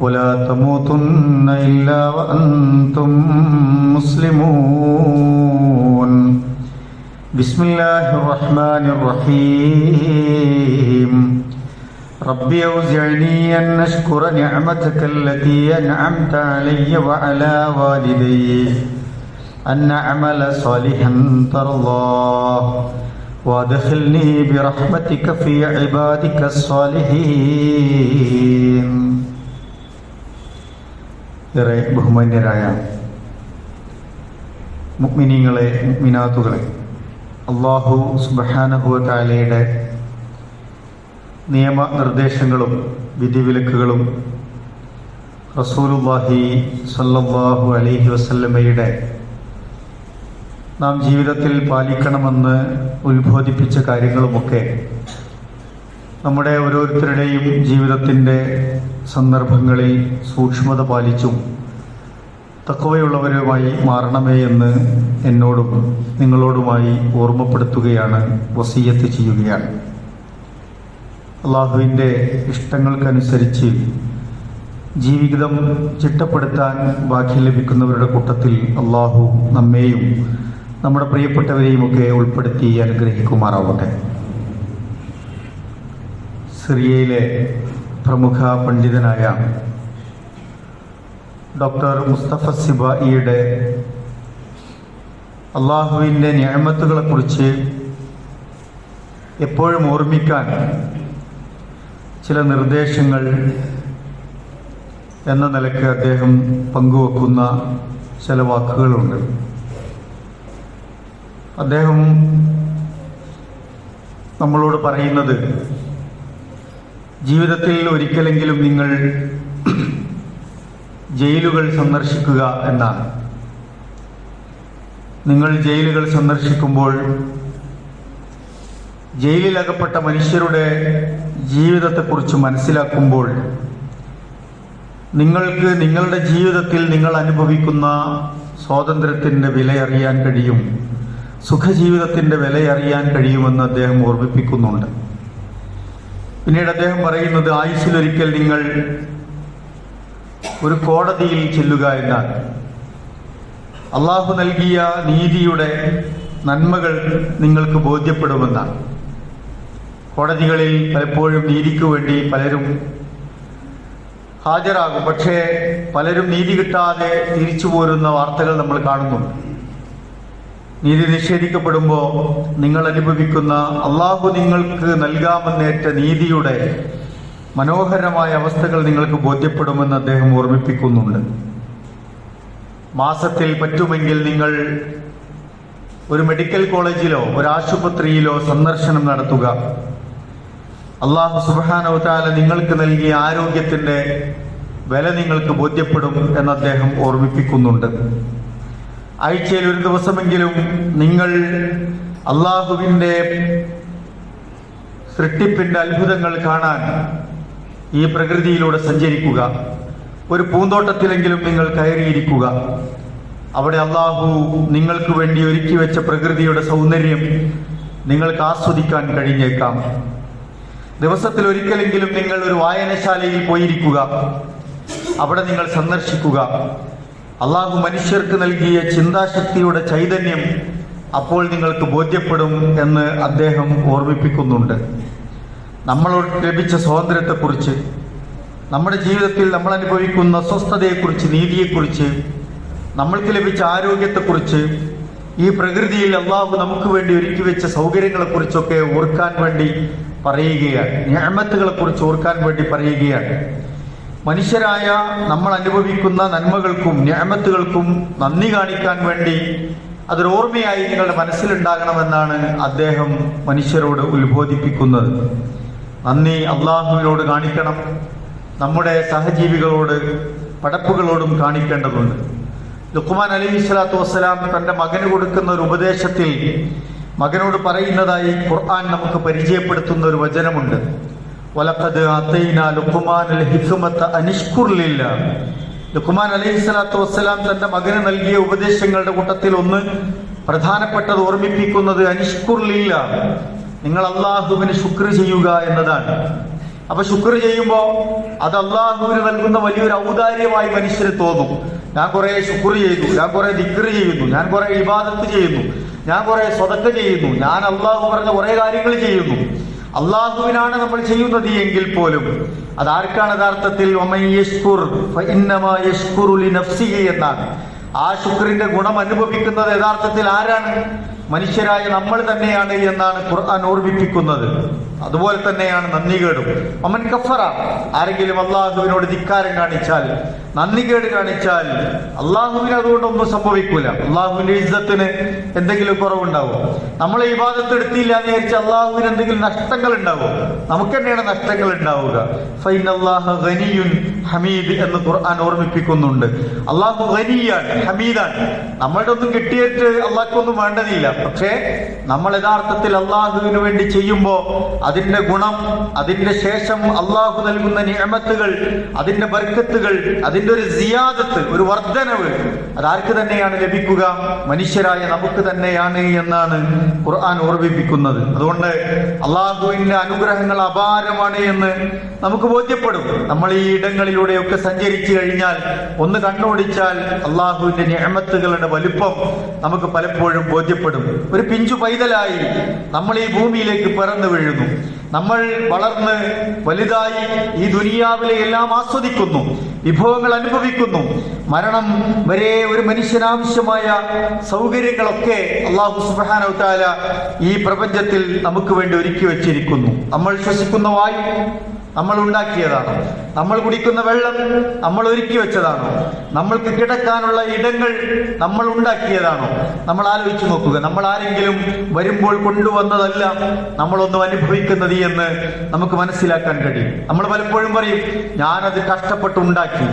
ولا تموتن إلا وأنتم مسلمون. بسم الله الرحمن الرحيم. ربي أوزعني أن أشكر نعمتك التي أنعمت علي وعلى والدي. أن أعمل صالحا ترضاه. وأدخلني برحمتك في عبادك الصالحين. ഏറെ ബഹുമാന്യരായ മുക്മിനീങ്ങളെ മുക്മിനാത്തുകളെ അള്ളാഹു സുബഹാനഹുവലയുടെ നിയമനിർദ്ദേശങ്ങളും വിധിവിലക്കുകളും റസൂലുല്ലാഹി സല്ലാഹു അലഹി വസല്ലമയുടെ നാം ജീവിതത്തിൽ പാലിക്കണമെന്ന് ഉത്ബോധിപ്പിച്ച കാര്യങ്ങളുമൊക്കെ നമ്മുടെ ഓരോരുത്തരുടെയും ജീവിതത്തിന്റെ സന്ദർഭങ്ങളിൽ സൂക്ഷ്മത പാലിച്ചും തക്കവയുള്ളവരുമായി മാറണമേ എന്ന് എന്നോടും നിങ്ങളോടുമായി ഓർമ്മപ്പെടുത്തുകയാണ് വസീയത്ത് ചെയ്യുകയാണ്. അള്ളാഹുവിന്റെ ഇഷ്ടങ്ങൾക്കനുസരിച്ച് ജീവിതം ചിട്ടപ്പെടുത്താൻ ബാക്കി ലഭിക്കുന്നവരുടെ കൂട്ടത്തിൽ അള്ളാഹു നമ്മെയും നമ്മുടെ പ്രിയപ്പെട്ടവരെയുമൊക്കെ ഉൾപ്പെടുത്തി അനുഗ്രഹിക്കുമാറാവട്ടെ. സിറിയയിലെ പ്രമുഖ പണ്ഡിതനായ ഡോക്ടർ മുസ്തഫ സിബായിയുടെ അള്ളാഹുവിന്റെ കുറിച്ച് എപ്പോഴും ഓർമ്മിക്കാൻ ചില നിർദ്ദേശങ്ങൾ എന്ന നിലയ്ക്ക് അദ്ദേഹം പങ്കുവെക്കുന്ന ചില വാക്കുകളുണ്ട്. അദ്ദേഹം നമ്മളോട് പറയുന്നത് ജീവിതത്തിൽ ഒരിക്കലെങ്കിലും നിങ്ങൾ ജയിലുകൾ സന്ദർശിക്കുക എന്നാണ്. നിങ്ങൾ ജയിലുകൾ സന്ദർശിക്കുമ്പോൾ ജയിലിലകപ്പെട്ട മനുഷ്യരുടെ ജീവിതത്തെക്കുറിച്ച് മനസ്സിലാക്കുമ്പോൾ നിങ്ങൾക്ക് നിങ്ങളുടെ ജീവിതത്തിൽ നിങ്ങൾ അനുഭവിക്കുന്ന സ്വാതന്ത്ര്യത്തിന്റെ വിലയറിയാൻ കഴിയും സുഖജീവിതത്തിന്റെ വിലയറിയാൻ കഴിയുമെന്ന് അദ്ദേഹം ഓർമ്മിപ്പിക്കുന്നുണ്ട്. പിന്നീട് അദ്ദേഹം പറയുന്നത് ആയുസ്സിലൊരിക്കൽ നിങ്ങൾ ഒരു കോടതിയിൽ ചെല്ലുക എന്നാണ്. അള്ളാഹു നൽകിയ നീതിയുടെ നന്മകൾ നിങ്ങൾക്ക് ബോധ്യപ്പെടുമെന്നാണ്. കോടതികളിൽ പലപ്പോഴും നീതിക്ക് വേണ്ടി പലരും ഹാജരാകും. പക്ഷേ പലരും നീതി കിട്ടാതെ തിരിച്ചു പോരുന്ന വാർത്തകൾ നമ്മൾ കാണുന്നുണ്ട്. നീതി നിഷേധിക്കപ്പെടുമ്പോൾ നിങ്ങൾ അനുഭവിക്കുന്ന അള്ളാഹു നിങ്ങൾക്ക് നൽകാമെന്നേറ്റ നീതിയുടെ മനോഹരമായ അവസ്ഥകൾ നിങ്ങൾക്ക് ബോധ്യപ്പെടുമെന്ന് അദ്ദേഹം ഓർമ്മിപ്പിക്കുന്നുണ്ട്. മാസത്തിൽ പറ്റുമെങ്കിൽ നിങ്ങൾ ഒരു മെഡിക്കൽ കോളേജിലോ ഒരു ആശുപത്രിയിലോ സന്ദർശനം നടത്തുക. അള്ളാഹു സുബാനവതാല നിങ്ങൾക്ക് നൽകിയ ആരോഗ്യത്തിന്റെ വില നിങ്ങൾക്ക് ബോധ്യപ്പെടും എന്ന് അദ്ദേഹം ഓർമ്മിപ്പിക്കുന്നുണ്ട്. ആഴ്ചയിൽ ഒരു ദിവസമെങ്കിലും നിങ്ങൾ അള്ളാഹുവിന്റെ സൃഷ്ടിപ്പിന്റെ അത്ഭുതങ്ങൾ കാണാൻ ഈ പ്രകൃതിയിലൂടെ സഞ്ചരിക്കുക. ഒരു പൂന്തോട്ടത്തിലെങ്കിലും നിങ്ങൾ കയറിയിരിക്കുക. അവിടെ അള്ളാഹു നിങ്ങൾക്ക് വേണ്ടി ഒരുക്കി വെച്ച പ്രകൃതിയുടെ സൗന്ദര്യം നിങ്ങൾക്ക് ആസ്വദിക്കാൻ കഴിഞ്ഞേക്കാം. ദിവസത്തിൽ ഒരിക്കലെങ്കിലും നിങ്ങൾ ഒരു വായനശാലയിൽ പോയിരിക്കുക. അവിടെ നിങ്ങൾ സന്ദർശിക്കുക. അള്ളാഹു മനുഷ്യർക്ക് നൽകിയ ചിന്താശക്തിയുടെ ചൈതന്യം അപ്പോൾ നിങ്ങൾക്ക് ബോധ്യപ്പെടും എന്ന് അദ്ദേഹം ഓർമ്മിപ്പിക്കുന്നുണ്ട്. നമ്മളോട് ലഭിച്ച സ്വാതന്ത്ര്യത്തെക്കുറിച്ച് നമ്മുടെ ജീവിതത്തിൽ നമ്മൾ അനുഭവിക്കുന്ന അസ്വസ്ഥതയെക്കുറിച്ച് നീതിയെക്കുറിച്ച് നമ്മൾക്ക് ലഭിച്ച ആരോഗ്യത്തെക്കുറിച്ച് ഈ പ്രകൃതിയിൽ അള്ളാഹു നമുക്ക് വേണ്ടി ഒരുക്കി വെച്ച സൗകര്യങ്ങളെക്കുറിച്ചൊക്കെ ഓർക്കാൻ വേണ്ടി പറയുകയാണ്. ഞാമത്തുകളെക്കുറിച്ച് ഓർക്കാൻ വേണ്ടി പറയുകയാണ്. മനുഷ്യരായ നമ്മൾ അനുഭവിക്കുന്ന നന്മകൾക്കും ഞാമത്തുകൾക്കും നന്ദി കാണിക്കാൻ വേണ്ടി അതൊരു ഓർമ്മയായി നിങ്ങളുടെ മനസ്സിലുണ്ടാകണമെന്നാണ് അദ്ദേഹം മനുഷ്യരോട് ഉത്ബോധിപ്പിക്കുന്നത്. നന്ദി അള്ളാഹുവിനോട് കാണിക്കണം. നമ്മുടെ സഹജീവികളോട് പടപ്പുകളോടും കാണിക്കേണ്ടതുണ്ട്. ലുക്കുമാൻ അലി സ്വലാത്തു വസ്സലാം തന്റെ മകന് കൊടുക്കുന്ന ഒരു ഉപദേശത്തിൽ മകനോട് പറയുന്നതായി ഖുർആൻ നമുക്ക് പരിചയപ്പെടുത്തുന്ന ഒരു വചനമുണ്ട്. വലഖദ് അത്തൈന ലുക്കുമാൻ അൽ ഹിക്മത്ത അനിഷ്കുർലില്ല ലുഖുമാൻ അലൈഹി സ്വലാത്തു വസ്സലാം തന്റെ മകന് നൽകിയ ഉപദേശങ്ങളുടെ കൂട്ടത്തിൽ ഒന്ന് പ്രധാനപ്പെട്ടത് ഓർമ്മിപ്പിക്കുന്നത് അനിഷ്കുർലില്ല നിങ്ങൾ അള്ളാഹുവിന് ശുക്ർ ചെയ്യുക എന്നതാണ്. അപ്പൊ ശുക്ർ ചെയ്യുമ്പോൾ അത് അള്ളാഹുവിന് നൽകുന്ന വലിയൊരു ഔദാര്യമായി മനുഷ്യന് തോന്നും. ഞാൻ കുറെ ശുക്ർ ചെയ്തു ഞാൻ കുറെ ദിക്ർ ചെയ്യുന്നു ഞാൻ കുറെ ഇബാദത്ത് ചെയ്യുന്നു ഞാൻ കുറെ സ്വതക്ക ചെയ്യുന്നു ഞാൻ അള്ളാഹു പറഞ്ഞ കുറെ കാര്യങ്ങൾ ചെയ്യുന്നു. അള്ളാഹുവിനാണ് നമ്മൾ ചെയ്യുന്നത് എങ്കിൽ പോലും അതാർക്കാണ് യഥാർത്ഥത്തിൽ എന്നാണ്. ആ ശുക്രിന്റെ ഗുണം അനുഭവിക്കുന്നത് യഥാർത്ഥത്തിൽ ആരാണ്? മനുഷ്യരായ നമ്മൾ തന്നെയാണ് എന്നാണ് ഖുർആൻ ഓർമ്മിപ്പിക്കുന്നത്. അതുപോലെ തന്നെയാണ് നന്ദികേടും. അമൻ കഫറ ആരെങ്കിലും അള്ളാഹുവിനോട് ധിക്കാരം കാണിച്ചാൽ നന്ദികേട് കാണിച്ചാൽ അള്ളാഹുവിന് അതുകൊണ്ടൊന്നും സംഭവിക്കൂല. അള്ളാഹുവിന്റെ ഇജ്ജത്തിന് എന്തെങ്കിലും കുറവുണ്ടാവും. നമ്മളെ ഭാഗത്ത് എടുത്തില്ല എന്ന് വിചാരിച്ച് അള്ളാഹുവിന് എന്തെങ്കിലും നഷ്ടങ്ങൾ ഉണ്ടാവും നമുക്ക് തന്നെയാണ് നഷ്ടങ്ങൾ ഉണ്ടാവുക. ഹമീദ് എന്ന് ഖുർആൻ ഓർമ്മിപ്പിക്കുന്നുണ്ട്. അള്ളാഹു ഖനിയാണ് ഹമീദാണ്. നമ്മളുടെ ഒന്നും കിട്ടിയിട്ട് അള്ളാഹ്ക്കൊന്നും വേണ്ടതില്ല. പക്ഷേ നമ്മൾ യഥാർത്ഥത്തിൽ അള്ളാഹുവിന് വേണ്ടി ചെയ്യുമ്പോൾ അതിന്റെ ഗുണം അതിന്റെ ശേഷം അള്ളാഹു നൽകുന്ന നിയമത്തുകൾ അതിന്റെ ബർക്കത്തുകൾ അതിന്റെ ഒരു സിയാദത്ത് ഒരു വർധനവ് അതാർക്ക് തന്നെയാണ് ലഭിക്കുക? മനുഷ്യരായ നമുക്ക് തന്നെയാണ് എന്നാണ് ഖുർആൻ ഓർമ്മിപ്പിക്കുന്നത്. അതുകൊണ്ട് അള്ളാഹുവിന്റെ അനുഗ്രഹങ്ങൾ അപാരമാണ് എന്ന് നമുക്ക് ബോധ്യപ്പെടും. നമ്മൾ ഈ ഇടങ്ങളിലൂടെയൊക്കെ സഞ്ചരിച്ചു കഴിഞ്ഞാൽ ഒന്ന് കണ്ണോടിച്ചാൽ അള്ളാഹുവിന്റെ നിയമത്തുകളുടെ വലുപ്പം നമുക്ക് പലപ്പോഴും ബോധ്യപ്പെടും. ഒരു പിഞ്ചു പൈതലായി നമ്മൾ ഈ ഭൂമിയിലേക്ക് പിറന്നു വീഴുന്നു. നമ്മൾ വളർന്ന് വലുതായി ഈ ദുനിയാവിലെ എല്ലാം ആസ്വദിക്കുന്നു വിഭവങ്ങൾ അനുഭവിക്കുന്നു. മരണം വരെ ഒരു മനുഷ്യനാവശ്യമായ സൗകര്യങ്ങളൊക്കെ അള്ളാഹു സുബാനോ താല ഈ പ്രപഞ്ചത്തിൽ നമുക്ക് വേണ്ടി ഒരുക്കി വച്ചിരിക്കുന്നു. നമ്മൾ ശ്വസിക്കുന്ന വായു നമ്മൾ ഉണ്ടാക്കിയതാണോ നമ്മൾ കുടിക്കുന്ന വെള്ളം നമ്മൾ ഒരുക്കി വെച്ചതാണോ. നമ്മൾക്ക് കിടക്കാനുള്ള ഇടങ്ങൾ നമ്മൾ ഉണ്ടാക്കിയതാണോ. നമ്മൾ ആലോചിച്ചു നോക്കുക. നമ്മൾ ആരെങ്കിലും വരുമ്പോൾ കൊണ്ടുവന്നതല്ല നമ്മളൊന്നും അനുഭവിക്കുന്നത് എന്ന് നമുക്ക് മനസ്സിലാക്കാൻ കഴിയും. നമ്മൾ പലപ്പോഴും പറയും ഞാനത് കഷ്ടപ്പെട്ട് ഉണ്ടാക്കി.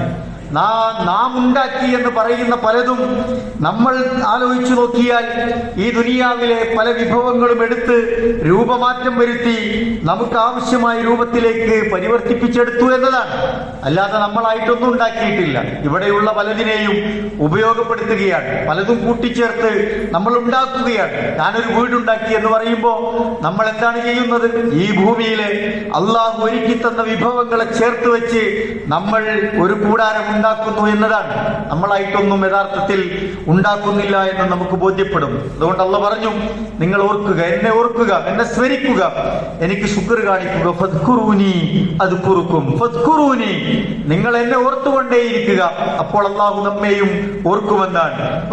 നാ- ഉണ്ടാക്കി എന്ന് പറയുന്ന പലതും നമ്മൾ ആലോചിച്ചു നോക്കിയാൽ ഈ ദുനിയാവിലെ പല വിഭവങ്ങളും എടുത്ത് രൂപമാറ്റം വരുത്തി നമുക്ക് ആവശ്യമായ രൂപത്തിലേക്ക് പരിവർത്തിപ്പിച്ചെടുത്തു എന്നതാണ്. അല്ലാതെ നമ്മളായിട്ടൊന്നും ഉണ്ടാക്കിയിട്ടില്ല. ഇവിടെയുള്ള പലതിനെയും ഉപയോഗപ്പെടുത്തുകയാണ്. പലതും കൂട്ടിച്ചേർത്ത് നമ്മൾ ഉണ്ടാക്കുകയാണ്. ഞാനൊരു വീടുണ്ടാക്കി എന്ന് പറയുമ്പോൾ നമ്മൾ എന്താണ് ചെയ്യുന്നത്? ഈ ഭൂമിയിലെ അള്ളാഹു ഒരുക്കി തന്ന വിഭവങ്ങളെ ചേർത്ത് വെച്ച് നമ്മൾ ഒരു കൂടാരം ഉണ്ടാക്കുന്നു എന്നതാണ്. നമ്മളായിട്ടൊന്നും യഥാർത്ഥത്തിൽ ഉണ്ടാക്കുന്നില്ല എന്ന് നമുക്ക് ബോധ്യപ്പെടും. അതുകൊണ്ട് അള്ള പറഞ്ഞു നിങ്ങൾ ഓർക്കുക എന്നെ ഓർക്കുക എന്നെ സ്മരിക്കുക. എനിക്ക് ശുക്ർ കാണിക്കുക. ഫദ്ഖുറൂനി അത് കുറുക്കും നിങ്ങൾ എന്നെ ഓർത്തുകൊണ്ടേയിരിക്കുക. അപ്പോൾ അള്ളാഹു നമ്മെയും ഓർക്കുമെന്നാണ്.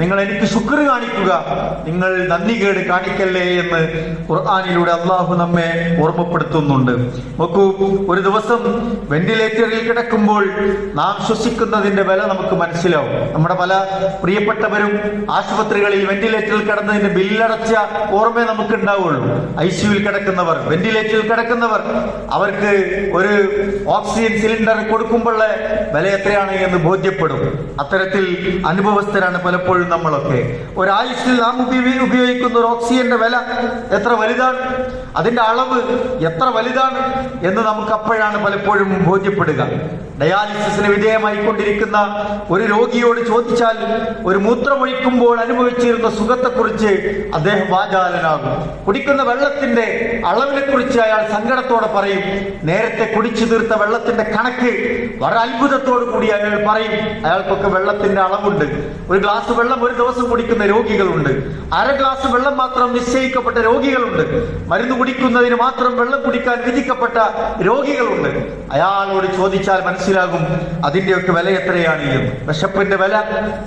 നിങ്ങൾ എനിക്ക് ശുക്ർ കാണിക്കുക. നിങ്ങൾ നന്ദി കേട് കാണിക്കല്ലേ എന്ന് ഖുർആാനിലൂടെ അള്ളാഹു നമ്മെ ഓർമ്മപ്പെടുത്തുന്നുണ്ട്. നോക്കൂ ഒരു ദിവസം വെന്റിലേറ്റർ വെന്റിലേറ്ററിൽ കിടക്കുമ്പോൾ നാം ശ്വസിക്കുന്നതിന്റെ വില നമുക്ക് മനസ്സിലാവും. നമ്മുടെ പല പ്രിയപ്പെട്ടവരും ആശുപത്രികളിൽ വെന്റിലേറ്ററിൽ കിടന്നതിന്റെ ബില്ലടച്ച ഓർമ്മ നമുക്ക് ഉണ്ടാവുള്ളൂ ഐ സിയുവിൽ കിടക്കുന്നവർ വെന്റിലേറ്ററിൽ കിടക്കുന്നവർ അവർക്ക് ഒരു ഓക്സിജൻ സിലിണ്ടർ കൊടുക്കുമ്പോഴുള്ള വില എത്രയാണ് എന്ന് ബോധ്യപ്പെടും. അത്തരത്തിൽ അനുഭവസ്ഥരാണ് പലപ്പോഴും നമ്മളൊക്കെ. ഒരാഴ്ചയിൽ നാം ഉപയോഗി- ഉപയോഗിക്കുന്ന ഒരു ഓക്സിജന്റെ വില എത്ര വലുതാണ്? അതിന്റെ അളവ് എത്ര വലുതാണ്? എന്ന് നമുക്ക് അപ്പോഴാണ് പലപ്പോഴും ബോധ്യപ്പെടുക ഡയാലിസിസിന് വിധേയമായിക്കൊണ്ടിരിക്കുന്ന ഒരു രോഗിയോട് ചോദിച്ചാൽ ഒരു മൂത്രമൊഴിക്കുമ്പോൾ അനുഭവിച്ചിരുന്ന സുഖത്തെക്കുറിച്ച് അദ്ദേഹം വാചാലനാകും. കുടിക്കുന്ന വെള്ളത്തിന്റെ അളവിനെ കുറിച്ച് അയാൾ സങ്കടത്തോടെ പറയും. നേരത്തെ കുടിച്ചു തീർത്ത വെള്ളത്തിന്റെ കണക്ക് വളരെ അത്ഭുതത്തോടു കൂടി അയാൾ പറയും. അയാൾക്കൊക്കെ വെള്ളത്തിന്റെ അളവുണ്ട്. ഒരു ഗ്ലാസ് വെള്ളം ഒരു ദിവസം കുടിക്കുന്ന രോഗികളുണ്ട്. അര ഗ്ലാസ് വെള്ളം മാത്രം നിശ്ചയിക്കപ്പെട്ട രോഗികളുണ്ട്. മരുന്ന് കുടിക്കുന്നതിന് മാത്രം വെള്ളം കുടിക്കാൻ വിധിക്കപ്പെട്ട രോഗികളുണ്ട്. അയാളോട് ചോദിച്ചാൽ മനസ്സിലാകും. അതിന്റെയൊക്കെ വില എത്രയാണ് എന്ന് വിശപ്പിന്റെ വില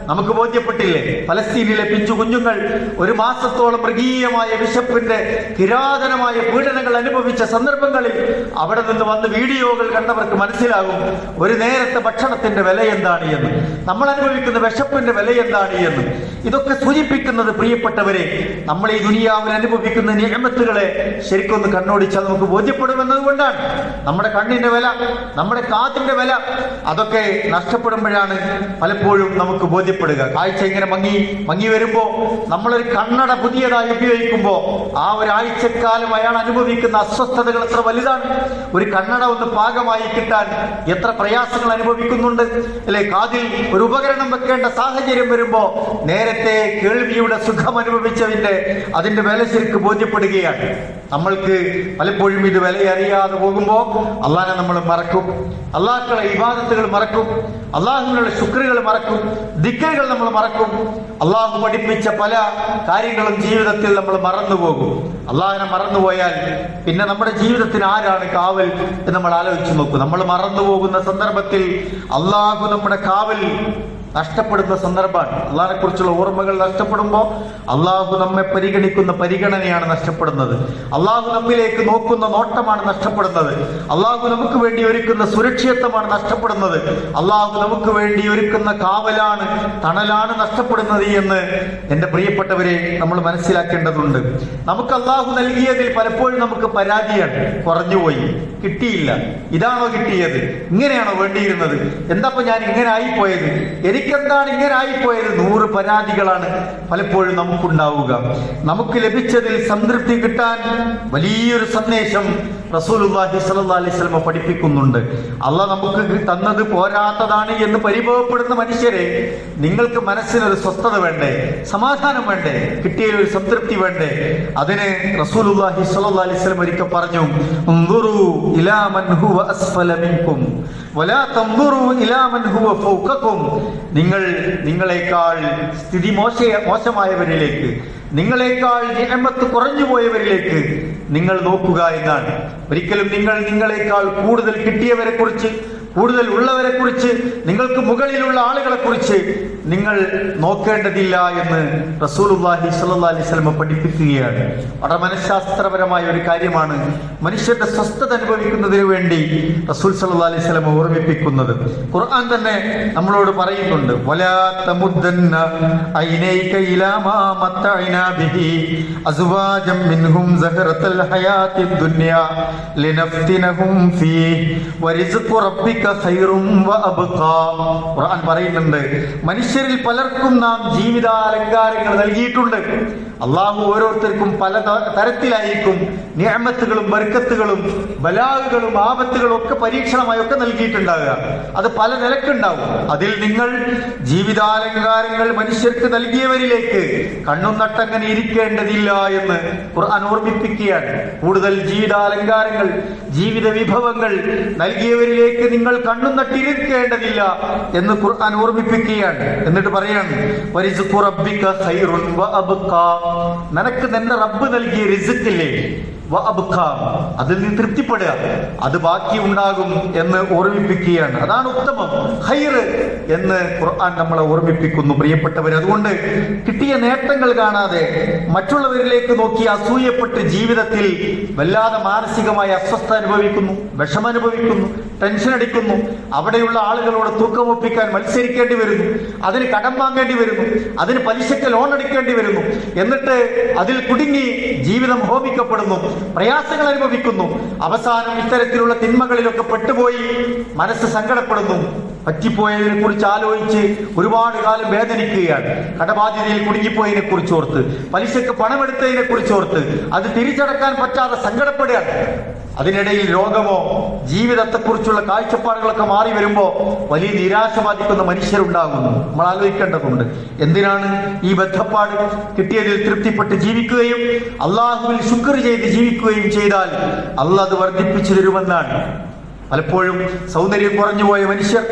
നമുക്ക് ബോധ്യപ്പെട്ടില്ലേ? ഫലസ്തീനിലെ പിഞ്ചു കുഞ്ഞുങ്ങൾ ഒരു മാസത്തോളം മൃഗീയമായ വിശപ്പിന്റെ കിരാതനമായ പീഡനങ്ങൾ അനുഭവിച്ച സന്ദർഭങ്ങളിൽ അവിടെ നിന്ന് വന്ന് വീഡിയോകൾ കണ്ടവർക്ക് മനസ്സിലാകും ഒരു നേരത്തെ ഭക്ഷണത്തിന്റെ വില എന്താണ് എന്ന്. നമ്മൾ അനുഭവിക്കുന്ന വിശപ്പിന്റെ വില എന്താണ് എന്ന്. ഇതൊക്കെ സൂചിപ്പിക്കുന്നത് പ്രിയപ്പെട്ടവരെ നമ്മൾ ഈ ദുനിയാവിൽ അനുഭവിക്കുന്ന നിയമത്തുകളെ ശരിക്കൊന്ന് കണ്ണോടിച്ചാൽ നമുക്ക് ബോധ്യപ്പെടുമെന്നത് കൊണ്ടാണ് നമ്മുടെ കണ്ണിന്റെ വില നമ്മുടെ കാത്തിന്റെ വില അതൊക്കെ നഷ്ടപ്പെടുമ്പോഴാണ് പലപ്പോഴും നമുക്ക് ബോധ്യപ്പെടുക. കാഴ്ച ഇങ്ങനെ മങ്ങി മങ്ങി വരുമ്പോ നമ്മളൊരു കണ്ണട പുതിയതായി ഉപയോഗിക്കുമ്പോൾ ആ ഒരാഴ്ചക്കാലം അയാൾ അനുഭവിക്കുന്ന അസ്വസ്ഥതകൾ എത്ര വലുതാണ്. ഒരു കണ്ണട ഒന്ന് പാകമായി കിട്ടാൻ എത്ര പ്രയാസങ്ങൾ അനുഭവിക്കുന്നുണ്ട്. അല്ലെ കാതിൽ ഒരു ഉപകരണം വെക്കേണ്ട സാഹചര്യം വരുമ്പോ നേരത്തെ കേൾവിയുടെ സുഖം അനുഭവിച്ചതിന്റെ അതിന്റെ വില ശരിക്ക് ബോധ്യപ്പെടുകയാണ്. നമ്മൾക്ക് പലപ്പോഴും ഇത് വിലയറിയാതെ പോകുമ്പോൾ പോകുമ്പോ അള്ളാനെ നമ്മൾ മറക്കും. അള്ളാഹുക്കളെ ഇബാദത്തുകൾ മറക്കും. അള്ളാഹുവിനുള്ള ശുക്രുകൾ മറക്കും. ദിക്കറുകൾ നമ്മൾ മറക്കും. അള്ളാഹു പഠിപ്പിച്ച പല കാര്യങ്ങളും ജീവിതത്തിൽ നമ്മൾ മറന്നുപോകും. അള്ളാഹിനെ മറന്നുപോയാൽ പിന്നെ നമ്മുടെ ജീവിതത്തിന് ആരാണ് കാവൽ എന്ന് നമ്മൾ ആലോചിച്ച് നോക്കും. നമ്മൾ മറന്നുപോകുന്ന സന്ദർഭത്തിൽ അള്ളാഹു നമ്മുടെ കാവൽ നഷ്ടപ്പെടുന്ന സന്ദർഭമാണ് അള്ളാഹിനെ കുറിച്ചുള്ള ഓർമ്മകൾ നഷ്ടപ്പെടുമ്പോൾ അള്ളാഹു നമ്മെ പരിഗണിക്കുന്ന പരിഗണനയാണ് നഷ്ടപ്പെടുന്നത്. അള്ളാഹു നമ്മിലേക്ക് നോക്കുന്ന നോട്ടമാണ് നഷ്ടപ്പെടുന്നത്. അള്ളാഹു നമുക്ക് വേണ്ടി ഒരുക്കുന്ന സുരക്ഷിതത്വമാണ് നഷ്ടപ്പെടുന്നത്. അള്ളാഹു നമുക്ക് വേണ്ടി ഒരുക്കുന്ന കാവലാണ് തണലാണ് നഷ്ടപ്പെടുന്നത് എന്ന് എന്റെ പ്രിയപ്പെട്ടവരെ നമ്മൾ മനസ്സിലാക്കേണ്ടതുണ്ട്. നമുക്ക് അള്ളാഹു നൽകിയതിൽ പലപ്പോഴും നമുക്ക് പരാതിയാണ്. കുറഞ്ഞുപോയി കിട്ടിയില്ല. ഇതാണോ കിട്ടിയത്? ഇങ്ങനെയാണോ വേണ്ടിയിരുന്നത്? എന്താപ്പോ ഞാൻ ഇങ്ങനെ ആയിപ്പോയത് എനിക്കെന്താണ് ഇങ്ങനെ ആയിപ്പോയത് നൂറ് പരാതികളാണ് പലപ്പോഴും നമുക്കുണ്ടാവുക. നമുക്ക് ലഭിച്ചതിൽ സംതൃപ്തി കിട്ടാൻ വലിയൊരു സന്ദേശം റസൂലുള്ളാഹി സ്വല്ലല്ലാഹി അലൈഹി സ്വലമ പഠിപ്പിക്കുന്നുണ്ട്. അല്ല നമുക്ക് തന്നത് പോരാത്തതാണ് എന്ന് പരിഭവപ്പെടുന്ന മനുഷ്യരെ നിങ്ങൾക്ക് മനസ്സിനൊരു സ്വസ്ഥത വേണ്ടേ? സമാധാനം വേണ്ടേ? കിട്ടിയ ഒരു സംതൃപ്തി വേണ്ടേ? അതിന് റസൂലുള്ളാഹി സ്വല്ലല്ലാഹി അലൈഹി വസല്ലം ഒരിക്കൽ പറഞ്ഞു ഇലാ മൻ ഹുവ അസ്ഫല നിങ്ങൾ നിങ്ങളെക്കാൾ സ്ഥിതി മോശ മോശമായവരിലേക്ക് നിങ്ങളെക്കാൾ നിയമത്ത് കുറഞ്ഞു പോയവരിലേക്ക് നിങ്ങൾ നോക്കുക എന്നാണ്. ഒരിക്കലും നിങ്ങൾ നിങ്ങളെക്കാൾ കൂടുതൽ കിട്ടിയവരെ കുറിച്ച് കൂടുതൽ ഉള്ളവരെ കുറിച്ച് നിങ്ങൾക്ക് മുകളിലുള്ള ആളുകളെ കുറിച്ച് നിങ്ങൾ നോക്കേണ്ടതില്ല എന്ന് റസൂലുള്ളാഹി സ്വല്ലല്ലാഹി അലൈഹി വസല്ലം പഠിപ്പിക്കുകയാണ്. വളരെ മനഃശാസ്ത്രപരമായ ഒരു കാര്യമാണ് മനുഷ്യന്റെ സ്വസ്ഥത അനുഭവിക്കുന്നതിന് വേണ്ടി റസൂൽ സല്ലാ അലൈഹി സ്വലമ ഓർമ്മിപ്പിക്കുന്നത്. ഖുർആൻ തന്നെ നമ്മളോട് പറയുന്നുണ്ട് വലാ തമുദ്ദന്ന മനുഷ്യരിൽ പലർക്കും നാം ജീവിതാലങ്കാരങ്ങൾ നൽകിയിട്ടുണ്ട്. അള്ളാഹു ഓരോരുത്തർക്കും പല തരത്തിലായിരിക്കും നിയമത്തുകളും ബർക്കത്തുകളും ബലാഹുകളും ആപത്തുകളും ഒക്കെ പരീക്ഷണമായി ഒക്കെ നൽകിയിട്ടുണ്ടാകുക അത് പല നിലക്കുണ്ടാവും. അതിൽ നിങ്ങൾ ജീവിതാലങ്കാരങ്ങൾ മനുഷ്യർക്ക് നൽകിയവരിലേക്ക് കണ്ണും നട്ടങ്ങനെ ഇരിക്കേണ്ടതില്ല എന്ന് ഖുർആൻ ഓർമ്മിപ്പിക്കുകയാണ്. കൂടുതൽ ജീവിതാലങ്കാരങ്ങൾ ജീവിത വിഭവങ്ങൾ നൽകിയവരിലേക്ക് നിങ്ങൾ കണ്ണും നട്ടിരിക്കേണ്ടതില്ല എന്ന് ഖുർആൻ ഓർമ്മിപ്പിക്കുകയാണ്. എന്നിട്ട് പറയാണ്. നിനക്ക് നിന്റെ റബ്ബ് നൽകിയ റിസുക്കില്ലേ. അതിൽ നീ തൃപ്തിപ്പെടുക. അത് ബാക്കി ഉണ്ടാകും എന്ന് ഓർമ്മിപ്പിക്കുകയാണ്. അതാണ് ഉത്തമം. ഹൈർ എന്ന് ഖുർആൻ നമ്മളെ ഓർമ്മിപ്പിക്കുന്നു പ്രിയപ്പെട്ടവർ അതുകൊണ്ട് കിട്ടിയ നേട്ടങ്ങൾ കാണാതെ മറ്റുള്ളവരിലേക്ക് നോക്കി അസൂയപ്പെട്ട് ജീവിതത്തിൽ വല്ലാതെ മാനസികമായി അസ്വസ്ഥ അനുഭവിക്കുന്നു വിഷമനുഭവിക്കുന്നു ടെൻഷൻ അടിക്കുന്നു. അവിടെയുള്ള ആളുകളോട് തൂക്കമൊപ്പിക്കാൻ മത്സരിക്കേണ്ടി വരുന്നു. അതിന് കടം വാങ്ങേണ്ടി വരുന്നു. അതിന് പലിശയ്ക്ക് ലോൺ എടുക്കേണ്ടി വരുന്നു. എന്നിട്ട് അതിൽ കുടുങ്ങി ജീവിതം ഹോമിക്കപ്പെടുന്നു. പ്രയാസങ്ങൾ അനുഭവിക്കുന്നു. അവസാനം ഇത്തരത്തിലുള്ള തിന്മകളിലൊക്കെ പെട്ടുപോയി മനസ്സ് സങ്കടപ്പെടുന്നു. പറ്റിപ്പോയതിനെ കുറിച്ച് ആലോചിച്ച് ഒരുപാട് കാലം വേദനിക്കുകയാണ്. കടബാധ്യതയിൽ കുടുങ്ങിപ്പോയതിനെ കുറിച്ച് ഓർത്ത് പലിശക്ക് പണമെടുത്തതിനെ കുറിച്ച് ഓർത്ത് അത് തിരിച്ചടക്കാൻ പറ്റാതെ സങ്കടപ്പെടുകയാണ്. അതിനിടയിൽ രോഗമോ ജീവിതത്തെക്കുറിച്ചുള്ള കാഴ്ചപ്പാടുകളൊക്കെ മാറി വരുമ്പോൾ വലിയ നിരാശ ബാധിക്കുന്ന മനുഷ്യരുണ്ടാകുന്നു. നമ്മൾ ആലോചിക്കേണ്ടതുണ്ട് എന്തിനാണ് ഈ ബന്ധപ്പാട് കിട്ടിയതിൽ തൃപ്തിപ്പെട്ട് ജീവിക്കുകയും അള്ളാഹുവിൽ ശുക്ർ ചെയ്ത് ജീവിക്കുകയും ചെയ്താൽ അള്ളാഹ് അത് വർദ്ധിപ്പിച്ചു തരുമെന്നാണ്. പലപ്പോഴും സൗന്ദര്യം കുറഞ്ഞുപോയ മനുഷ്യർ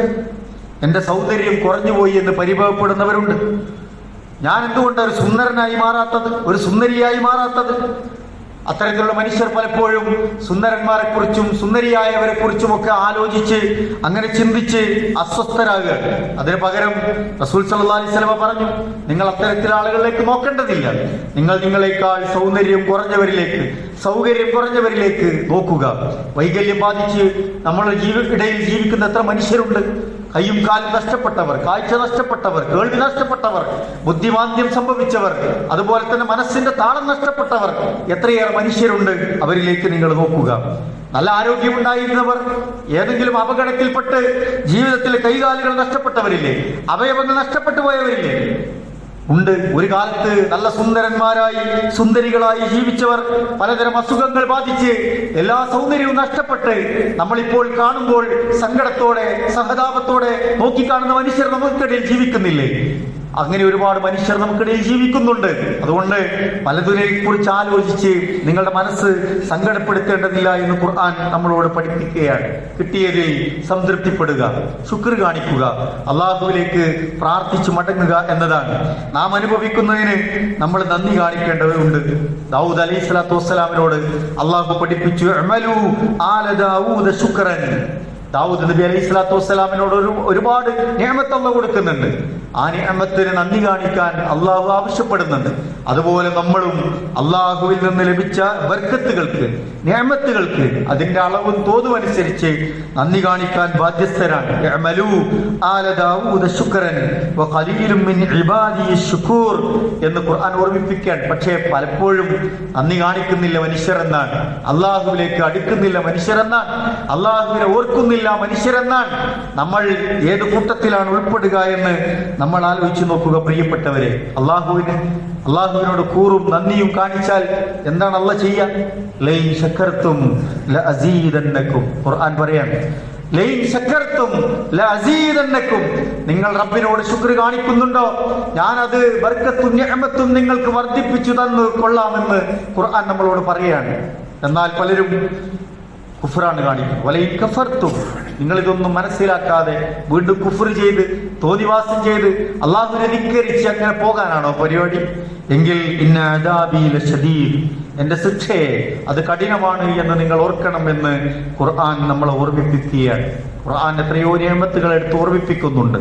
എന്റെ സൗന്ദര്യം കുറഞ്ഞുപോയി എന്ന് പരിഭവപ്പെടുന്നവരുണ്ട്. ഞാൻ എന്തുകൊണ്ട് ഒരു സുന്ദരനായി മാറാത്തത്? ഒരു സുന്ദരിയായി മാറാത്തത്? അത്തരത്തിലുള്ള മനുഷ്യർ പലപ്പോഴും സുന്ദരന്മാരെ കുറിച്ചും സുന്ദരിയായവരെ കുറിച്ചും ഒക്കെ ആലോചിച്ച് അങ്ങനെ ചിന്തിച്ച് അസ്വസ്ഥരാകുക. അതിന് പകരം റസൂൽ സല്ലാ അലൈഹി സ്വലമ പറഞ്ഞു നിങ്ങൾ അത്തരത്തിലുള്ള ആളുകളിലേക്ക് നോക്കേണ്ടതില്ല. നിങ്ങൾ നിങ്ങളെക്കാൾ സൗന്ദര്യം കുറഞ്ഞവരിലേക്ക് സൗകര്യം കുറഞ്ഞവരിലേക്ക് നോക്കുക. വൈകല്യം ബാധിച്ച് നമ്മുടെ ജീവി ഇടയിൽ ജീവിക്കുന്ന എത്ര മനുഷ്യരുണ്ട്. കയ്യും കാലും നഷ്ടപ്പെട്ടവർ കാഴ്ച നഷ്ടപ്പെട്ടവർ കേൾവി നഷ്ടപ്പെട്ടവർ ബുദ്ധിമാന്ദ്യം സംഭവിച്ചവർ അതുപോലെ തന്നെ മനസ്സിന്റെ താളം നഷ്ടപ്പെട്ടവർ എത്രയേറെ മനുഷ്യരുണ്ട് അവരിലേക്ക് നിങ്ങൾ നോക്കുക. നല്ല ആരോഗ്യമുണ്ടായിരുന്നവർ ഏതെങ്കിലും അപകടത്തിൽപ്പെട്ട് ജീവിതത്തിലെ കൈകാലുകൾ നഷ്ടപ്പെട്ടവരില്ലേ? അവയവങ്ങൾ നഷ്ടപ്പെട്ടു പോയവരില്ലേ? ഉണ്ട്. ഒരു കാലത്ത് നല്ല സുന്ദരന്മാരായി സുന്ദരികളായി ജീവിച്ചവർ പലതരം അസുഖങ്ങൾ ബാധിച്ച് എല്ലാ സൗന്ദര്യവും നഷ്ടപ്പെട്ട് നമ്മളിപ്പോൾ കാണുമ്പോൾ സങ്കടത്തോടെ സഹതാപത്തോടെ നോക്കിക്കാണുന്ന മനുഷ്യർ നമുക്കിടയിൽ ജീവിക്കുന്നില്ലേ? അങ്ങനെ ഒരുപാട് മനുഷ്യർ നമുക്കിടയിൽ ജീവിക്കുന്നുണ്ട്. അതുകൊണ്ട് പലതിനെ കുറിച്ച് ആലോചിച്ച് നിങ്ങളുടെ മനസ്സ് സങ്കടപ്പെടുത്തേണ്ടതില്ല എന്ന് ഖുർആൻ നമ്മളോട് പഠിപ്പിക്കുകയാണ്. കിട്ടിയതിൽ സംതൃപ്തിപ്പെടുക ശുക്ർ കാണിക്കുക അള്ളാഹുവിലേക്ക് പ്രാർത്ഥിച്ചു മടങ്ങുക എന്നതാണ്. നാം അനുഭവിക്കുന്നതിന് നമ്മൾ നന്ദി കാണിക്കേണ്ടതുണ്ട്. ദാവൂദ് അലൈഹി സ്വലാത്തു വസ്സലാമിനോട് അള്ളാഹു പഠിപ്പിച്ചു "അമലൂ ആല ദാവൂദ നബി അലൈഹി സ്വലാത്തു വസ്സലാമിനോട് ഒരു ഒരുപാട് നിയമത്തള്ള കൊടുക്കുന്നുണ്ട്. ആ നിയമത്തിന് നന്ദി കാണിക്കാൻ അള്ളാഹു ആവശ്യപ്പെടുന്നുണ്ട്. അതുപോലെ നമ്മളും അള്ളാഹുവിൽ നിന്ന് ലഭിച്ച ബർക്കത്തുകൾക്ക് നിയമത്തുകൾക്ക് അതിന്റെ അളവും തോതും അനുസരിച്ച് നന്ദി കാണിക്കാൻ ബാധ്യസ്ഥരാണ്. "ഇഅ്മലൂ ആല ദാവൂദ ശുക്രൻ വഖലീലും മിൻ ഇബാദിയ ശുക്കൂർ എന്ന് ഖുർആൻ ഓർമ്മിപ്പിക്കാൻ. പക്ഷേ പലപ്പോഴും നന്ദി കാണിക്കുന്നില്ല മനുഷ്യരെന്നാണ്. അള്ളാഹുവിലേക്ക് അടുക്കുന്നില്ല മനുഷ്യരെന്നാണ്. അള്ളാഹുവിനെ ഓർക്കുന്നില്ല മനുഷ്യരെന്നാണ്. നമ്മൾ ഏത് കൂട്ടത്തിലാണ് ഉൾപ്പെടുക എന്ന് നമ്മൾ ആലോചിച്ചു നോക്കുക പ്രിയപ്പെട്ടവരെ. അള്ളാഹുവിന് അള്ളാഹുവിനോട് കൂറും നന്ദിയും കാണിച്ചാൽ എന്താണ് അള്ള ലഅസീദന്നക്കും. ഖുർആൻ പറയാം. നിങ്ങൾ റബ്ബിനോട് ശുക്ർ കാണിക്കുന്നുണ്ടോ? ഞാനത് ബർക്കത്തും ഞമത്തും നിങ്ങൾക്ക് വർദ്ധിപ്പിച്ചു തന്നു കൊള്ളാമെന്ന് ഖുർആൻ നമ്മളോട് പറയാണ്. എന്നാൽ പലരും കുഫറാണ് കാണിക്കുന്നത് വലൈ കഫർത്തും നിങ്ങൾ ഇതൊന്നും മനസ്സിലാക്കാതെ വീണ്ടും കുഫർ ചെയ്ത് തോന്നിവാസം ചെയ്ത് അള്ളാഹുവിനെ ധിക്കരിച്ച് അങ്ങനെ പോകാനാണോ പരിപാടി? എങ്കിൽ എന്റെ ശിക്ഷയെ അത് കഠിനമാണ് എന്ന് നിങ്ങൾ ഓർക്കണം എന്ന് ഖുർആൻ നമ്മളെ ഓർമ്മിപ്പിക്കുകയാണ് ഖുർആൻ എത്രയോ നിയമത്തുകൾ എടുത്ത് ഓർമ്മിപ്പിക്കുന്നുണ്ട്.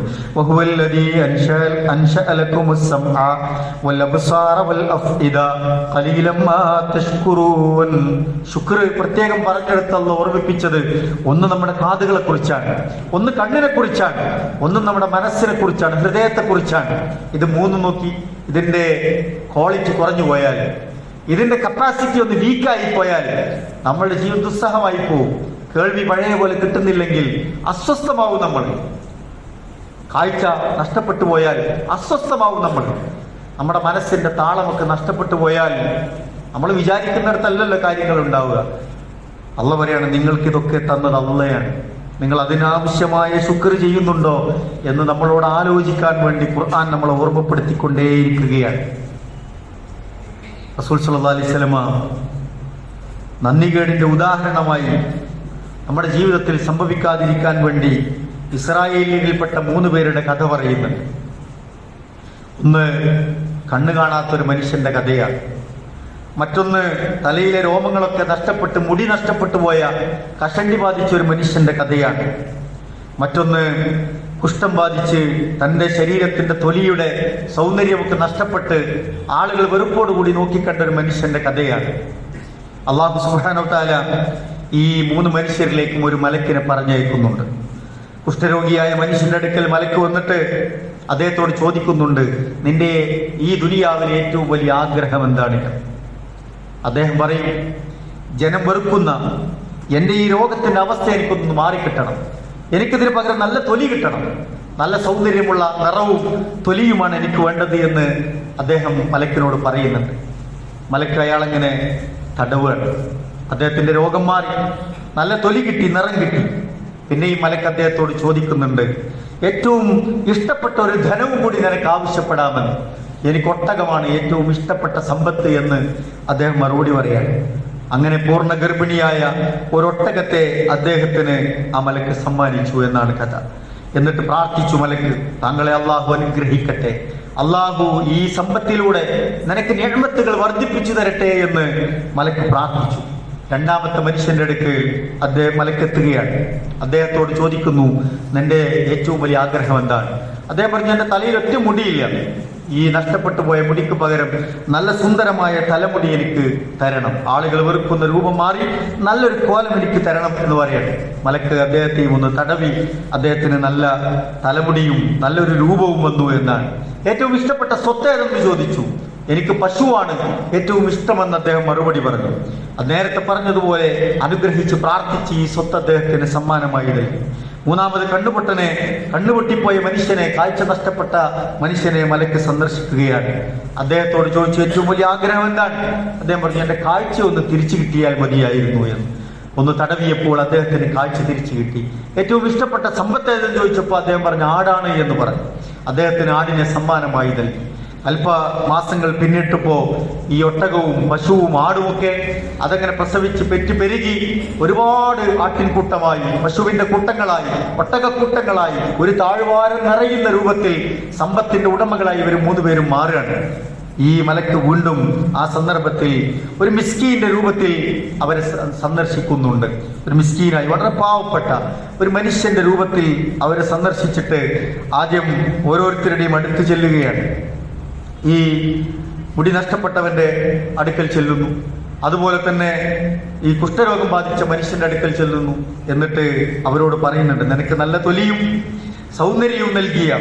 പ്രത്യേകം പറഞ്ഞെടുത്തല്ല ഓർമ്മിപ്പിച്ചത്. ഒന്ന് നമ്മുടെ കാതുകളെ കുറിച്ചാണ് ഒന്ന് കണ്ണിനെ കുറിച്ചാണ് ഒന്ന് നമ്മുടെ മനസ്സിനെ കുറിച്ചാണ് ഹൃദയത്തെ കുറിച്ചാണ് ഇത് മൂന്ന് നോക്കി ഇതിന്റെ ക്വാളിറ്റി കുറഞ്ഞു പോയാൽ ഇതിന്റെ കപ്പാസിറ്റി ഒന്ന് വീക്കായി പോയാൽ നമ്മളുടെ ജീവിതം ദുസ്സഹമായി പോകും കേൾവി പഴയ പോലെ കിട്ടുന്നില്ലെങ്കിൽ അസ്വസ്ഥമാവും നമ്മൾ. കാഴ്ച നഷ്ടപ്പെട്ടു പോയാൽ അസ്വസ്ഥമാവും നമ്മൾ. നമ്മുടെ മനസ്സിന്റെ താളമൊക്കെ നഷ്ടപ്പെട്ടു പോയാൽ നമ്മൾ വിചാരിക്കുന്നിടത്തല്ലല്ലോ കാര്യങ്ങൾ ഉണ്ടാവുക. അള്ള പറയാണ് നിങ്ങൾക്കിതൊക്കെ തന്നത് അള്ളയാണ്. നിങ്ങൾ അതിനാവശ്യമായ ശുക്ർ ചെയ്യുന്നുണ്ടോ? എന്ന് നമ്മളോട് ആലോചിക്കാൻ വേണ്ടി ഖുർആൻ നമ്മളെ ഓർമ്മപ്പെടുത്തിക്കൊണ്ടേയിരിക്കുകയാണ്. റസൂൽ സല്ലല്ലാഹി അലൈഹി വസല്ലമ നന്ദികേടിന്റെ ഉദാഹരണമായി നമ്മുടെ ജീവിതത്തിൽ സംഭവിക്കാതിരിക്കാൻ വേണ്ടി ഇസ്രായേലിൽപ്പെട്ട മൂന്ന് പേരുടെ കഥ പറയുന്നുണ്ട് ഒന്ന് കണ്ണു കാണാത്തൊരു മനുഷ്യന്റെ കഥയാണ്. മറ്റൊന്ന് തലയിലെ രോമങ്ങളൊക്കെ നഷ്ടപ്പെട്ട് മുടി നഷ്ടപ്പെട്ടു പോയ കഷണ്ടി ബാധിച്ച ഒരു മനുഷ്യന്റെ കഥയാണ്. മറ്റൊന്ന് കുഷ്ഠം ബാധിച്ച് തന്റെ ശരീരത്തിന്റെ തൊലിയുടെ സൗന്ദര്യമൊക്കെ നഷ്ടപ്പെട്ട് ആളുകൾ വെറുപ്പോടുകൂടി നോക്കിക്കണ്ട ഒരു മനുഷ്യന്റെ കഥയാണ്. അള്ളാഹു സുബ്ഹാനഹു തആല ഈ മൂന്ന് മനുഷ്യരിലേക്കും ഒരു മലക്കിനെ പറഞ്ഞയക്കുന്നുണ്ട്. കുഷ്ഠരോഗിയായ മനുഷ്യന്റെ അടുക്കൽ മലക്ക് വന്നിട്ട് അദ്ദേഹത്തോട് ചോദിക്കുന്നുണ്ട് നിന്റെ ഈ ദുനിയാവിലെ ഏറ്റവും വലിയ ആഗ്രഹം എന്താണ്? അദ്ദേഹം പറയും ജനം വെറുക്കുന്ന എന്റെ ഈ രോഗത്തിന്റെ അവസ്ഥ എനിക്കൊന്ന് മാറിക്കിട്ടണം. എനിക്കിതിന് പകരം നല്ല തൊലി കിട്ടണം. നല്ല സൗന്ദര്യമുള്ള നിറവും തൊലിയുമാണ് എനിക്ക് വേണ്ടത് എന്ന് അദ്ദേഹം മലക്കിനോട് പറയുന്നുണ്ട്. മലക്ക് അയാളെങ്ങനെ തടവുകയാണ്. അദ്ദേഹത്തിന്റെ രോഗം മാറി. നല്ല തൊലി കിട്ടി നിറം കിട്ടി. പിന്നെ ഈ മലക്ക് അദ്ദേഹത്തോട് ചോദിക്കുന്നുണ്ട് ഏറ്റവും ഇഷ്ടപ്പെട്ട ഒരു ധനവും കൂടി നിനക്ക് ആവശ്യപ്പെടാമെന്ന്. എനിക്ക് ഒട്ടകമാണ് ഏറ്റവും ഇഷ്ടപ്പെട്ട സമ്പത്ത് എന്ന് അദ്ദേഹം മറുപടി പറയാണ് അങ്ങനെ പൂർണ ഗർഭിണിയായ ഒരൊട്ടകത്തെ അദ്ദേഹത്തിന് ആ മലക്ക് സമ്മാനിച്ചു എന്നാണ് കഥ. എന്നിട്ട് പ്രാർത്ഥിച്ചു മലക്ക് താങ്കളെ അള്ളാഹു അനുഗ്രഹിക്കട്ടെ. അള്ളാഹു ഈ സമ്പത്തിലൂടെ നിനക്ക് ഞഴമത്തുകൾ വർദ്ധിപ്പിച്ചു തരട്ടെ എന്ന് മലക്ക് പ്രാർത്ഥിച്ചു. രണ്ടാമത്തെ മനുഷ്യന്റെ അടുക്ക് അദ്ദേഹം മലക്കെത്തുകയാണ് അദ്ദേഹത്തോട് ചോദിക്കുന്നു നിന്റെ ഏറ്റവും വലിയ ആഗ്രഹം എന്താണ്? അദ്ദേഹം പറഞ്ഞു എന്റെ തലയിൽ ഒറ്റ മുടിയില്ല. ഈ നഷ്ടപ്പെട്ടു പോയ മുടിക്ക് പകരം നല്ല സുന്ദരമായ തലമുടി എനിക്ക് തരണം. ആളുകൾ വെറുക്കുന്ന രൂപം മാറി നല്ലൊരു കോലം എനിക്ക് തരണം എന്ന് പറയട്ടെ. മലക്ക് അദ്ദേഹത്തെയും ഒന്ന് തടവി അദ്ദേഹത്തിന് നല്ല തലമുടിയും നല്ലൊരു രൂപവും വന്നു എന്നാണ്. ഏറ്റവും ഇഷ്ടപ്പെട്ട സ്വത്ത് ഏതെന്ന് ചോദിച്ചു? എനിക്ക് പശുവാണ് ഏറ്റവും ഇഷ്ടമെന്ന് അദ്ദേഹം മറുപടി പറഞ്ഞു. അത് നേരത്തെ പറഞ്ഞതുപോലെ അനുഗ്രഹിച്ച് പ്രാർത്ഥിച്ച് ഈ സ്വത്ത് അദ്ദേഹത്തിന് സമ്മാനമായി നൽകി മൂന്നാമത് കണ്ണുപൊട്ടനെ കണ്ണുപൊട്ടിപ്പോയ മനുഷ്യനെ കാഴ്ച നഷ്ടപ്പെട്ട മനുഷ്യനെ മലക്ക് സന്ദർശിക്കുകയാണ്. അദ്ദേഹത്തോട് ചോദിച്ച ഏറ്റവും വലിയ ആഗ്രഹം എന്താണ്? അദ്ദേഹം പറഞ്ഞു എന്റെ കാഴ്ച ഒന്ന് തിരിച്ചു കിട്ടിയാൽ മതിയായിരുന്നു എന്ന്. ഒന്ന് തടവിയപ്പോൾ അദ്ദേഹത്തിന് കാഴ്ച തിരിച്ചു കിട്ടി. ഏറ്റവും ഇഷ്ടപ്പെട്ട സമ്പത്ത് ഏതെന്ന് ചോദിച്ചപ്പോൾ അദ്ദേഹം പറഞ്ഞു ആടാണ് എന്ന് പറഞ്ഞു. അദ്ദേഹത്തിന് ആടിനെ സമ്മാനമായി നൽകി. അല്പ മാസങ്ങൾ പിന്നിട്ടപ്പോ ഈ ഒട്ടകവും പശുവും ആടുമൊക്കെ അതങ്ങനെ പ്രസവിച്ച് പെറ്റ് പെരുകി ഒരുപാട് ആട്ടിൻകൂട്ടമായി പശുവിന്റെ കൂട്ടങ്ങളായി ഒട്ടകക്കൂട്ടങ്ങളായി ഒരു താഴ്വാരം നിറയുന്ന രൂപത്തിൽ സമ്പത്തിന്റെ ഉടമകളായി ഇവർ മൂന്നുപേരും മാറുകയാണ്. ഈ മലക്ക് വീണ്ടും ആ സന്ദർഭത്തിൽ ഒരു മിസ്കീന്റെ രൂപത്തിൽ അവരെ സന്ദർശിക്കുന്നുണ്ട്. ഒരു മിസ്കീനായി വളരെ പാവപ്പെട്ട ഒരു മനുഷ്യന്റെ രൂപത്തിൽ അവരെ സന്ദർശിച്ചിട്ട് ആദ്യം ഓരോരുത്തരുടെയും അടുത്ത് ചെല്ലുകയാണ്. ഈ മുടി നഷ്ടപ്പെട്ടവന്റെ അടുക്കൽ ചെല്ലുന്നു. അതുപോലെ തന്നെ ഈ കുഷ്ഠരോഗം ബാധിച്ച മനുഷ്യന്റെ അടുക്കൽ ചെല്ലുന്നു എന്നിട്ട് അവരോട് പറയുന്നുണ്ട് നിനക്ക് നല്ല തൊലിയും സൗന്ദര്യവും നൽകിയ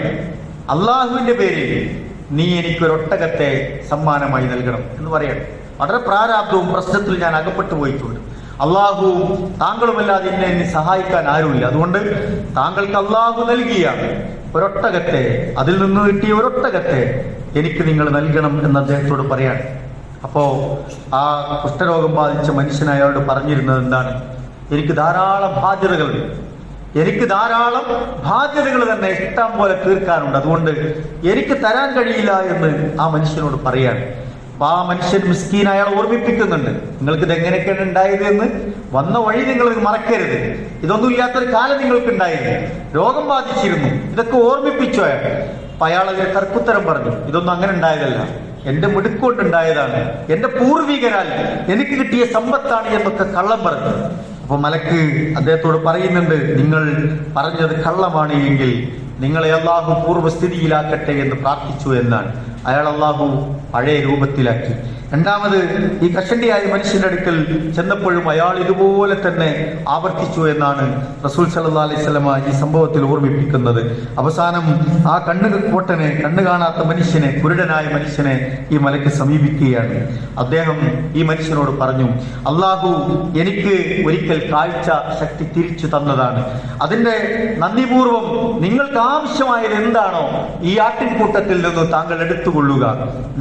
അള്ളാഹുവിന്റെ പേരിൽ നീ എനിക്കൊരൊട്ടകത്തെ സമ്മാനമായി നൽകണം. എന്ന് പറയണം. വളരെ പ്രാരാബ്ദവും പ്രശ്നത്തിൽ ഞാൻ അകപ്പെട്ടു പോയിട്ടുണ്ട്. അള്ളാഹുവും താങ്കളുമല്ലാതെ എന്നെ എന്നെ സഹായിക്കാൻ ആരുമില്ല. അതുകൊണ്ട് താങ്കൾക്ക് അള്ളാഹു നൽകിയ ഒരൊട്ടകത്തെ അതിൽ നിന്ന് കിട്ടിയ ഒരൊട്ടകത്തെ എനിക്ക് നിങ്ങൾ നൽകണം എന്ന് അദ്ദേഹത്തോട് പറയാണ്. അപ്പോ ആ കുഷ്ഠരോഗം ബാധിച്ച മനുഷ്യൻ അയാളോട് പറഞ്ഞിരുന്നത് എന്താണ്? എനിക്ക് ധാരാളം ബാധ്യതകളുണ്ട്. എനിക്ക് ധാരാളം ബാധ്യതകൾ തന്നെ ഇഷ്ടം പോലെ തീർക്കാനുണ്ട്. അതുകൊണ്ട് എനിക്ക് തരാൻ കഴിയില്ല എന്ന് ആ മനുഷ്യനോട് പറയാണ്. അപ്പൊ ആ മനുഷ്യൻ മിസ്കീൻ അയാൾ ഓർമ്മിപ്പിക്കുന്നുണ്ട്. നിങ്ങൾക്ക് ഇത് എങ്ങനെയൊക്കെയാണ് ഉണ്ടായത് എന്ന്? വന്ന വഴി നിങ്ങൾ മറക്കരുത്. ഇതൊന്നും ഇല്ലാത്തൊരു കാലം നിങ്ങൾക്ക് ഉണ്ടായിരുന്നു രോഗം ബാധിച്ചിരുന്നു. ഇതൊക്കെ ഓർമ്മിപ്പിച്ചു അയാൾ. അപ്പൊ അയാൾ പറഞ്ഞു ഇതൊന്നും അങ്ങനെ ഉണ്ടായതല്ല. എന്റെ മിടുക്കൊണ്ടുണ്ടായതാണ് എന്റെ പൂർവികരാൽ എനിക്ക് കിട്ടിയ സമ്പത്താണ് എന്നൊക്കെ കള്ളം പറഞ്ഞു. അപ്പൊ മലക്ക് അദ്ദേഹത്തോട് പറയുന്നുണ്ട് നിങ്ങൾ പറഞ്ഞത് കള്ളമാണ് എങ്കിൽ നിങ്ങളെ അള്ളാഹു പൂർവസ്ഥിതിയിലാക്കട്ടെ എന്ന് പ്രാർത്ഥിച്ചു എന്നാണ്. അയാൾ അള്ളാഹു പഴയ രൂപത്തിലാക്കി. രണ്ടാമത് ഈ കഷണ്ടിയായ മനുഷ്യന്റെ അടുക്കൽ ചെന്നപ്പോഴും അയാൾ ഇതുപോലെ തന്നെ ആവർത്തിച്ചു എന്നാണ് റസൂൽ സല്ലാ അലൈഹി സ്വലമ ഈ സംഭവത്തിൽ ഓർമ്മിപ്പിക്കുന്നത്. അവസാനം ആ കണ്ണ് കോട്ടനെ കണ്ണു കാണാത്ത മനുഷ്യനെ കുരുടനായ മനുഷ്യനെ ഈ മലയ്ക്ക് സമീപിക്കുകയാണ്. അദ്ദേഹം ഈ മനുഷ്യനോട് പറഞ്ഞു അള്ളാഹു എനിക്ക് ഒരിക്കൽ കാഴ്ച ശക്തി തിരിച്ചു തന്നതാണ്. അതിന്റെ നന്ദിപൂർവം നിങ്ങൾക്ക് ആവശ്യമായത് എന്താണോ ഈ ആട്ടിൻകൂട്ടത്തിൽ നിന്ന് താങ്കൾ എടുത്തുകൊള്ളുക.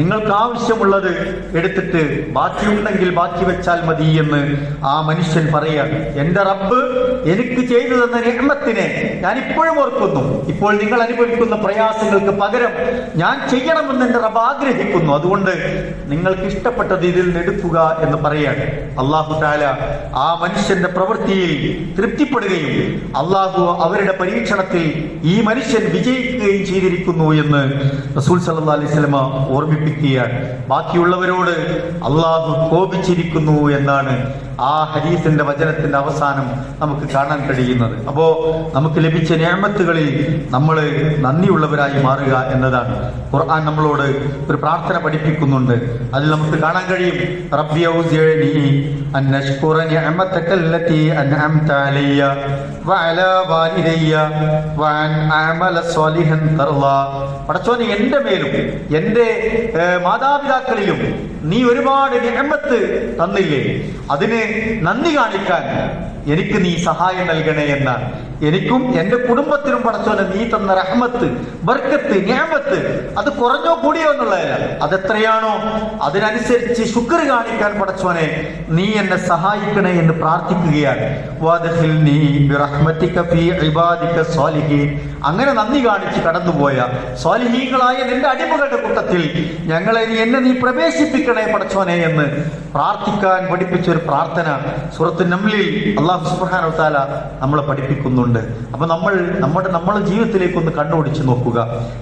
നിങ്ങൾക്ക് ആവശ്യമുള്ളത് എടുത്തിട്ട് ബാക്കിയുണ്ടെങ്കിൽ ബാക്കി വെച്ചാൽ മതി എന്ന് ആ മനുഷ്യൻ പറയുകയാണ് എന്റെ റബ്ബ് എനിക്ക് ചെയ്തു തന്ന നിയമത്തിനെ ഞാൻ ഇപ്പോഴും ഓർക്കുന്നു. ഇപ്പോൾ നിങ്ങൾ അനുഭവിക്കുന്ന പ്രയാസങ്ങൾക്ക് പകരം ഞാൻ ചെയ്യണമെന്ന് എന്റെ റബ്ബ് ആഗ്രഹിക്കുന്നു. അതുകൊണ്ട് നിങ്ങൾക്ക് ഇഷ്ടപ്പെട്ടത് ഇതിൽ നിന്ന് എന്ന് പറയാണ്. അള്ളാഹു താല ആ മനുഷ്യന്റെ പ്രവൃത്തിയിൽ തൃപ്തിപ്പെടുകയും അള്ളാഹു അവരുടെ പരീക്ഷണത്തിൽ ഈ മനുഷ്യൻ വിജയിക്കുകയും ചെയ്തിരിക്കുന്നു എന്ന് റസൂൽ സല്ലാ അലൈഹി സ്വലമ ഓർമ്മിപ്പിക്കുകയാണ്. ബാക്കിയുള്ളവരോട് അള്ളാഹു കോപിച്ചിരിക്കുന്നു എന്നാണ് ആ ഹരീസിന്റെ വചനത്തിന്റെ അവസാനം നമുക്ക് കാണാൻ കഴിയുന്നത്. അപ്പോ നമുക്ക് ലഭിച്ച ഞാമത്തുകളിൽ നമ്മൾ നന്ദിയുള്ളവരായി മാറുക എന്നതാണ്. ഖുർആൻ നമ്മളോട് ഒരു പ്രാർത്ഥന പഠിപ്പിക്കുന്നുണ്ട്. അതിൽ നമുക്ക് കാണാൻ കഴിയും. റബ്ബി എന്റെ പടച്ചോനെ മേലും എന്റെ മാതാപിതാക്കളിലും നീ ഒരുപാട് നിഹമ്മത്ത് തന്നില്ലേ? അതിന് നന്ദി കാണിക്കാൻ എനിക്ക് നീ സഹായം നൽകണേ എന്നാണ് എനിക്കും എന്റെ കുടുംബത്തിനും പടച്ചോനെ നീ തന്ന റഹ്മത്ത് ബർക്കത്ത് ഞാമത്ത് അത് കുറഞ്ഞോ കൂടിയോ എന്നുള്ളതല്ല. അതെത്രയാണോ? അതിനനുസരിച്ച് ശുക്ർ കാണിക്കാൻ പടച്ചോനെ നീ എന്നെ സഹായിക്കണേ എന്ന് പ്രാർത്ഥിക്കുകയാണ്. അങ്ങനെ നന്ദി കാണിച്ച് കടന്നുപോയ സ്വാലിഹീകളായ നിന്റെ അടിമകളുടെ കൂട്ടത്തിൽ ഞങ്ങളെ നീ എന്നെ നീ പ്രവേശിപ്പിക്കണേ പടച്ചോനെ എന്ന് പ്രാർത്ഥിക്കാൻ പഠിപ്പിച്ച ഒരു പ്രാർത്ഥന സുഹൃത്ത് നംലിൽ അള്ളാഹു വതആല നമ്മളെ പഠിപ്പിക്കുന്നുണ്ട്. അപ്പൊ നമ്മൾ നമ്മുടെ നമ്മളെ ജീവിതത്തിലേക്ക് ഒന്ന് കണ്ണോടിച്ച് നോക്കുക.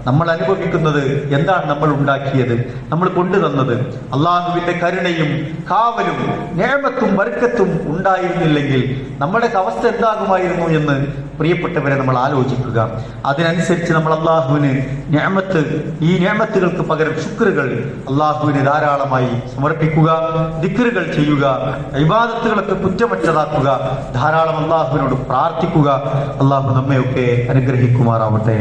നമ്മൾ അനുഭവിക്കുന്നത് എന്താണ് നമ്മൾ ഉണ്ടാക്കിയത്? നമ്മൾ കൊണ്ടുതന്നത് അള്ളാഹുവിന്റെ കരുണയും കാവലും നേമത്തും ബർക്കത്തും ഉണ്ടായിരുന്നില്ലെങ്കിൽ നമ്മുടെ അവസ്ഥ എന്താകുമായിരുന്നു എന്ന് പ്രിയപ്പെട്ടവരെ നമ്മൾ ആലോചിക്കുക. അതിനനുസരിച്ച് നമ്മൾ അള്ളാഹുവിന് ഞാമത്ത് ഈ ഞാമത്തുകൾക്ക് പകരം ശുക്രുകൾ അള്ളാഹുവിന് ധാരാളമായി സമർപ്പിക്കുക ദിക്കറുകൾ ചെയ്യുക വിവാദത്തുകളൊക്കെ കുറ്റമറ്റതാക്കുക ധാരാളം അള്ളാഹുവിനോട് പ്രാർത്ഥിക്കുക. അള്ളാഹു നമ്മയൊക്കെ അനുഗ്രഹിക്കുമാറാവട്ടെ.